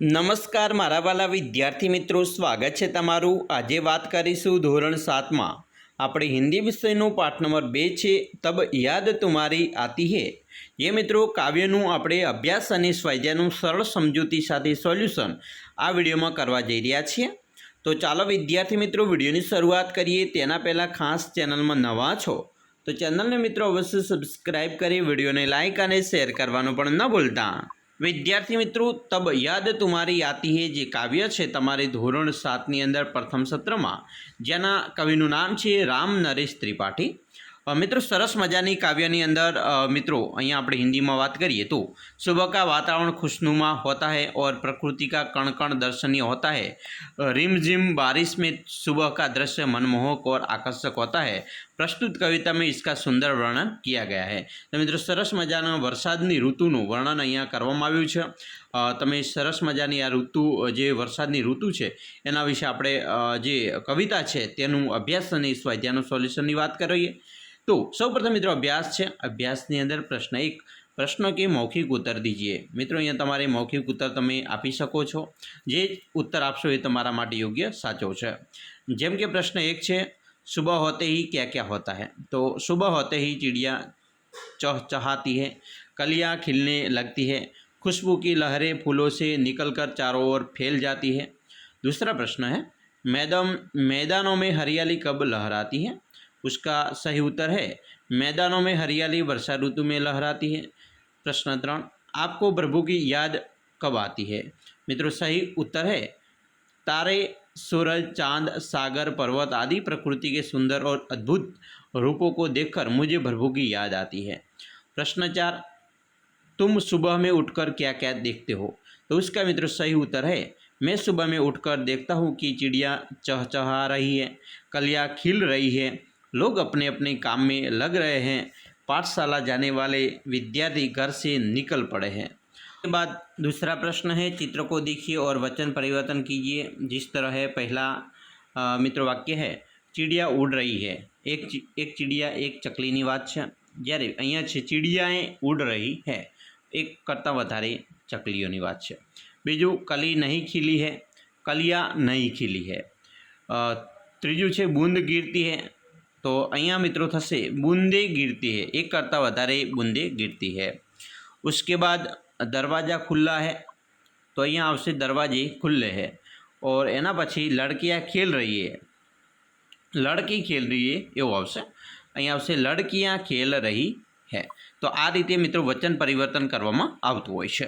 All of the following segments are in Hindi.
નમસ્કાર, મારા વાલા વિદ્યાર્થી મિત્રો, સ્વાગત છે તમારું. આજે વાત કરીશું ધોરણ સાતમાં. આપણે હિન્દી વિષયનું પાઠ નંબર બે છે, તબ યાદ તુમારી આતી હે. એ મિત્રો, કાવ્યનું આપણે અભ્યાસ અને સ્વાધ્યાયનું સરળ સમજૂતી સાથે સોલ્યુશન આ વિડીયોમાં કરવા જઈ રહ્યા છીએ. તો ચાલો વિદ્યાર્થી મિત્રો, વિડીયોની શરૂઆત કરીએ. તેના પહેલાં ખાસ ચેનલમાં નવા છો, તો ચેનલને મિત્રો, અવશ્ય સબસ્ક્રાઈબ કરી વિડીયોને લાઇક અને શેર કરવાનું પણ ન ભૂલતા. વિદ્યાર્થી મિત્રો, તબ યાદ તુમારી આતી હે જે કાવ્ય છે તમારે ધોરણ સાતની અંદર પ્રથમ સત્રમાં. જેના કવિનું નામ છે રામ નરેશ ત્રિપાઠી. મિત્રો સરસ મજાની કાવ્યની અંદર અ, મિત્રો અહીંયા આપણે હિન્દીમાં વાત કરીએ તો सुबह का वातावरण खुशनुमा होता है और प्रकृति का कण कण दर्शनीय होता है रिमझिम बारिश में सुबह का दृश्य मनमोहक और आकर्षक होता है પ્રસ્તુત કવિતા में इसका સુંદર વર્ણન કિયા ગયા है તો મિત્રો સરસ મજાના વરસાદની ઋતુનું વર્ણન અહીંયા કરવામાં આવ્યું છે અ, તમે સરસ મજાની આ ઋતુ અ, જે વરસાદની ઋતુ છે એના વિશે આપણે અ, જે કવિતા છે તેનું અભ્યાસ અને સ્વાધ્યાયનું સોલ્યુશનની વાત કરીએ તો સૌપ્રથમ મિત્રો અભ્યાસ છે અભ્યાસની અંદર પ્રશ્ન એક પ્રશ્ન કે મૌખિક ઉત્તર દીજીએ મિત્રો અહીંયા તમારે મૌખિક ઉત્તર તમે આપી શકો છો જે ઉત્તર આપશો એ તમારા માટે યોગ્ય સાચો છે જેમ કે પ્રશ્ન એક છે सुबह होते ही क्या क्या होता है तो सुबह होते ही चिड़िया चहचहाती है कलियाँ खिलने लगती है खुशबू की लहरें फूलों से निकलकर चारों ओर फैल जाती है दूसरा प्रश्न है मैदान मैदानों में हरियाली कब लहराती है उसका सही उत्तर है। मैदानों में हरियाली, वर्षा ऋतु में लहराती है। प्रश्न त्रण, आपको प्रभु की याद कब आती है? मित्रों, सही उत्तर है। तारे, सूरज, चाँद, सागर, पर्वत आदि प्रकृति के सुंदर और अद्भुत रूपों को देखकर मुझे प्रभु की याद आती है। प्रश्न चार, तुम सुबह में उठकर क्या क्या देखते हो? तो उसका मित्र, सही उत्तर है। मैं सुबह में उठकर देखता हूँ कि चिड़िया चहचहा रही है, कलियाँ खिल रही है लोग अपने अपने काम में लग रहे हैं पाठशाला जाने वाले विद्यार्थी घर से निकल पड़े हैं उसके बाद दूसरा प्रश्न है चित्र को देखिए और वचन परिवर्तन कीजिए जिस तरह है पहला अ, मित्र वाक्य है ચીડિયા ઉડ રહી है એક ચી- એક ચીડિયા એક ચકલીની વાત છે જ્યારે અહીંયા છે ચીડિયાએ ઉડ રહી है એક કરતાં વધારે ચકલીઓની વાત છે બીજું કલી નહીં ખીલી है કલિયા નહીં ખીલી है અ, ત્રીજું છે બૂંદ ગીરતી है તો અહીંયા મિત્રો થશે બૂંદે ગીરતી है એક કરતાં વધારે બૂંદે ગીરતી है उसके बाद दरवाज़ा खुला है तो અહીંયા આવશે દરવાજે ખુલ્લે है और એના પછી લડકીયા ખેલ રહી है લડકી ખેલ રહી है એવું આવશે અહીંયા આવશે લડકીયા ખેલ રહી है તો આ રીતે મિત્રો વચન પરિવર્તન કરવામાં આવતું હોય છે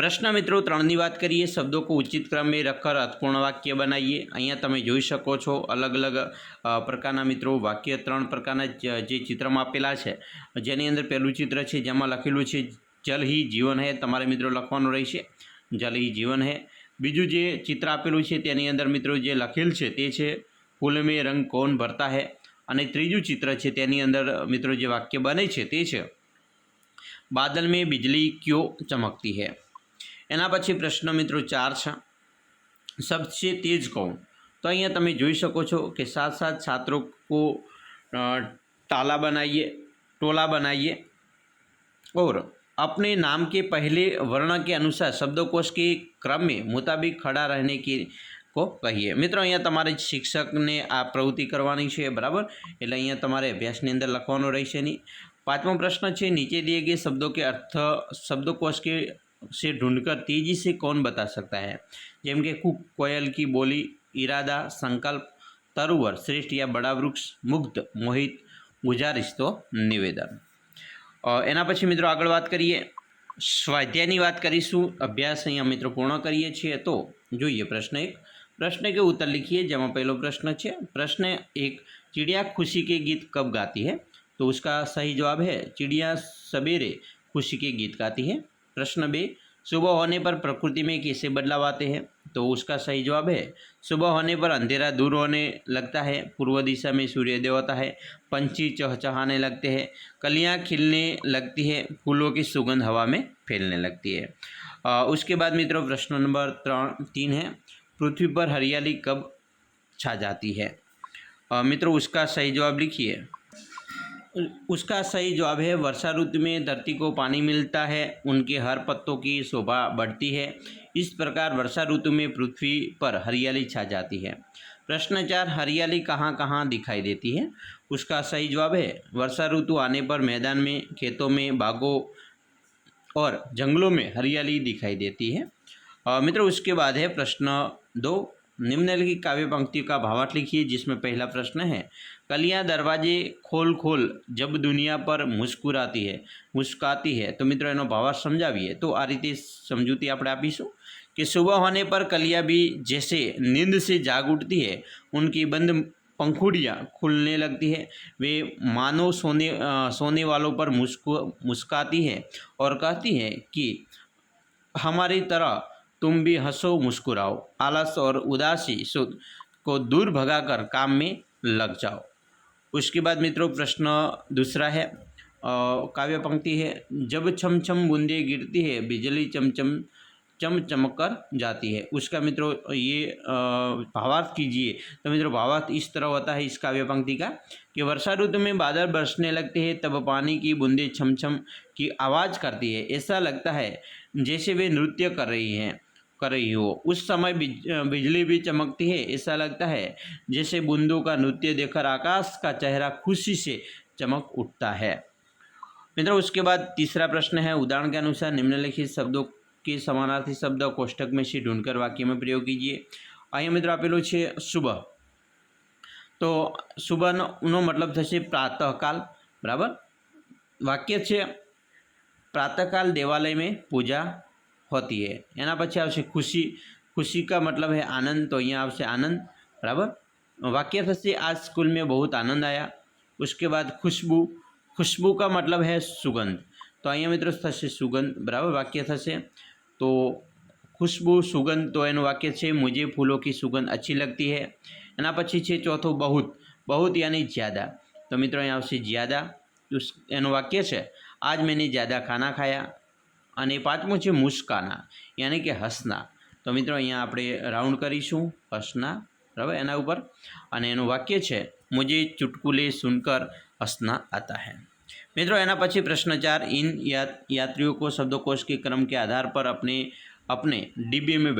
પ્રશ્ન મિત્રો, ત્રણની વાત કરીએ શબ્દો ઉચિત ક્રમે રખર અર્થપૂર્ણ વાક્ય બનાવીએ. અહીંયા તમે જોઈ શકો છો અલગ અલગ પ્રકારના મિત્રો, વાક્ય ત્રણ પ્રકારના જે ચિત્રમાં આપેલા છે. જેની અંદર પહેલું ચિત્ર છે, જેમાં લખેલું છે, જલ હી જીવન હે તમારે મિત્રો લખવાનું રહેશે. જલ હી જીવન હે બીજું જે ચિત્ર આપેલું છે, તેની અંદર મિત્રો જે લખેલ છે, તે છે ફૂલમે રંગ કોણ ભરતા હે અને ત્રીજું ચિત્ર છે, તેની અંદર મિત્રો જે વાક્ય બને છે, તે છે, બાદલ મેં બિજલી ક્યો ચમકતી હૈ એના પછી પ્રશ્ન મિત્રો ચાર છે सबसे तेज कौन तो અહીંયા તમે જોઈ શકો છો કે साथ साथ छात्रों को अ, ताला बनाइए टोला बनाइए और अपने नाम के पहले वर्ण के अनुसार शब्दकोश के क्रम में मुताबिक खड़ा रहने की को કહીએ મિત્રો અહીંયા તમારે શિક્ષકને આ પ્રવૃત્તિ કરવાની છે બરાબર એટલે અહીંયા તમારે અભ્યાસની અંદર લખવાનો રહેશે નહીં પાંચમો પ્રશ્ન છે નીચે दिए गए शब्दों के अर्थ शब्दकोश के से ढूंढकर तेजी से कौन बता सकता है જેમ કે કુક કોયલ કી બોલી ઈરાદા સંકલ્પ તરુવર શ્રેષ્ઠ યા બડા વૃક્ષ મુગ્ધ મોહિત ગુજારિશ તો નિવેદન અ, એના પછી મિત્રો આગળ વાત કરીએ સ્વાધ્યાયની વાત કરીશું અભ્યાસ અહીંયા મિત્રો પૂર્ણ કરીએ છીએ તો જોઈએ પ્રશ્ન એક પ્રશ્ન के उत्तर लिखिए જેમાં પહેલો પ્રશ્ન છે પ્રશ્ન એક चिड़िया खुशी के गीत कब गाती है तो उसका सही जवाब है चिड़िया सवेरे खुशी के गीत गाती है प्रश्न बे सुबह होने पर प्रकृति में कैसे बदलाव आते हैं? तो उसका सही जवाब है सुबह होने पर अंधेरा दूर होने लगता है पूर्व दिशा में सूर्योदय होता है पंछी चहचहाने लगते हैं कलियाँ खिलने लगती है फूलों की सुगंध हवा में फैलने लगती है। अ, उसके बाद मित्रों प्रश्न नंबर त्रण तीन है पृथ्वी पर हरियाली कब छा जाती है? अ, मित्रों उसका सही जवाब लिखिए। उसका सही जवाब है, वर्षा ऋतु में धरती को पानी मिलता है, उनके हर पत्तों की शोभा बढ़ती है। इस प्रकार वर्षा ऋतु में पृथ्वी पर हरियाली छा जाती है। प्रश्न चार, हरियाली कहाँ कहाँ दिखाई देती है? उसका सही जवाब है, वर्षा ऋतु आने पर मैदान में, खेतों में, बागों और जंगलों में हरियाली दिखाई देती है। मित्रों, उसके बाद है प्रश्न दो निम्नलिखित काव्य पंक्ति का भावार्थ लिखिए जिसमें पहला प्रश्न है कलियां दरवाजे खोल खोल जब दुनिया पर મુસ્કુરાતી है मुस्काती है तो मित्रों એનો ભાવાર્થ સમજાવીએ તો આ રીતે સમજૂતી આપણે આપીશું कि सुबह होने पर कलियां भी जैसे नींद से जाग उठती है उनकी बंद पंखुड़ियाँ खुलने लगती है वे मानो सोने अ, सोने वालों पर मुस्कु मुस्काती है और कहती है कि हमारी तरह तुम भी हंसो, मुस्कुराओ। आलस और उदासी को दूर भगाकर काम में लग जाओ। उसके बाद मित्रों, प्रश्न दूसरा है काव्य पंक्ति है, जब छम छम बूंदे गिरती है, बिजली चमचम चम चमक कर जाती है। उसका मित्रों, ये भावार्थ कीजिए। तो मित्रों, भावार्थ इस तरह होता है इस काव्य पंक्ति का कि वर्षा ऋतु में बादल बरसने लगते हैं, तब पानी की बूंदें छम छम की आवाज़ करती है। ऐसा लगता है जैसे वे नृत्य कर रही हैं। कर रही हो उस समय बिज, बिजली भी चमकती है ऐसा लगता है जैसे बूंदों का नृत्य देखकर आकाश का चेहरा खुशी से चमक उठता है मित्रों उसके बाद तीसरा प्रश्न है उदाहरण के अनुसार निम्नलिखित शब्दों के समानार्थी शब्द कोष्टक में से ढूंढकर वाक्य में प्रयोग कीजिए અહીંયા મિત્રો આપેલું છે સુબહ તો સુબહનો નો મતલબ થશે પ્રાતઃકાલ બરાબર વાક્ય છે प्रातःकाल देवालय में पूजा होती है। एना पीछे आपसे खुशी खुशी का मतलब है आनंद तो यहाँ आपसे आनंद, बराबर? वाक्य फसी आज स्कूल में बहुत आनंद आया। उसके बाद खुशबू खुशबू का मतलब है सुगंध। तो अँ मित्रों से सुगंध, बराबर? वाक्य थे तो खुशबू, सुगंध तो एन वाक्य से मुझे फूलों की सुगंध अच्छी लगती है। एना पी से चौथों, बहुत बहुत यानी ज़्यादा। तो मित्रों, यहाँ से ज़्यादा, उस एन वाक्य से आज मैंने ज़्यादा खाना खाया। અને પાંચમું છે મુસ્કાના, યાની કે હસના. તો મિત્રો અહીંયા આપણે રાઉન્ડ કરીશું, હસના, બરાબર? એના ઉપર. અને એનું વાક્ય છે, મુજે ચુટકુલે સુનકર હસના આતા હે. મિત્રો, એના પછી પ્રશ્ન ચાર इन यात्रियों को शब्दकोश કે क्रम के आधार पर अपने अपने डिब्बे में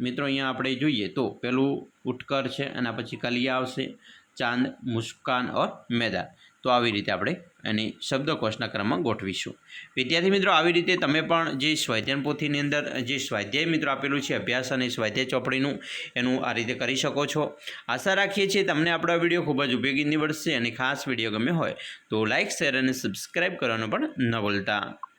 મિત્રો, અહીંયા આપણે જોઈએ તો પેલું ઉઠકર છે, એના પછી કલિયા આવશે, ચાંદ, મુસ્કાન ઓર મેદાન. તો આવી રીતે આપણે એની શબ્દકોશના ક્રમમાં ગોઠવીશું. વિદ્યાર્થી મિત્રો, આવી રીતે તમે પણ જે સ્વાધ્યાયન પોથીની અંદર, જે સ્વાધ્યાય મિત્રો આપેલું છે, અભ્યાસ અને સ્વાધ્યાય ચોપડીનું, એનું આ રીતે કરી શકો છો. આશા રાખીએ છીએ તમને આપણો વીડિયો ખૂબ જ ઉપયોગી નીવડશે અને ખાસ વીડિયો ગમે હોય તો લાઇક શેર અને સબસ્ક્રાઈબ કરવાનું પણ ન ભૂલતા.